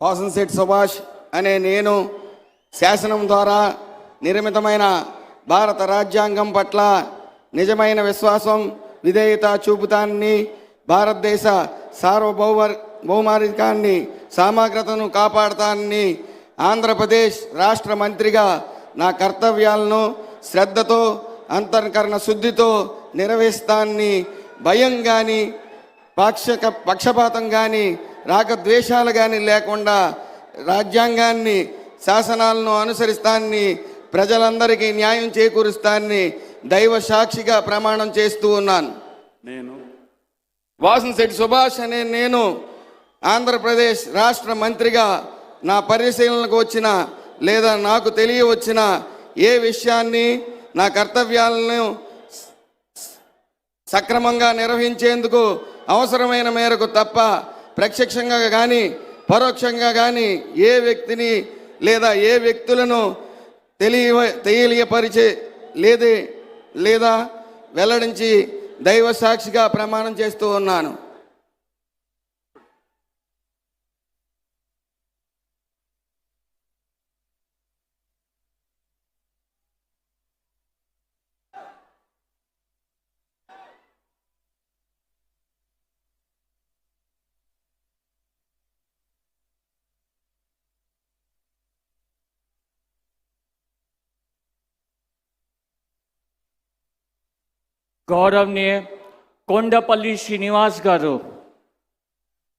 వాసంశెట్టి సుభాష్ అనే నేను శాసనం ద్వారా నిర్మితమైన భారత రాజ్యాంగం పట్ల నిజమైన విశ్వాసం విధేయత చూపుతానని భారతదేశ సార్వభౌమ భౌమారికాన్ని సమగ్రతను కాపాడతాన్ని ఆంధ్రప్రదేశ్ రాష్ట్ర మంత్రిగా నా కర్తవ్యాలను శ్రద్ధతో అంతర్కరణ శుద్ధితో నిర్వహిస్తానని భయం కానీ పాక్షక పక్షపాతం కానీ రాగద్వేషాలు కానీ లేకుండా రాజ్యాంగాన్ని శాసనాలను అనుసరిస్తానని ప్రజలందరికీ న్యాయం చేకూరుస్తానని దైవ సాక్షిగా ప్రమాణం చేస్తూ ఉన్నాను. నేను వాసంశెట్టి సుభాష్ అనే నేను ఆంధ్రప్రదేశ్ రాష్ట్ర మంత్రిగా నా పరిశీలనకు వచ్చిన లేదా నాకు తెలియవచ్చిన ఏ విషయాన్ని నా కర్తవ్యాలను సక్రమంగా నిర్వహించేందుకు అవసరమైన మేరకు తప్ప ప్రత్యక్షంగా కానీ పరోక్షంగా కానీ ఏ వ్యక్తిని లేదా ఏ వ్యక్తులను తెలియ తెలియపరిచే లేదే లేదా వెల్లడించి దైవ సాక్షిగా ప్రమాణం చేస్తూ ఉన్నాను. గౌరవనీయ కొండపల్లి శ్రీనివాస్ గారు.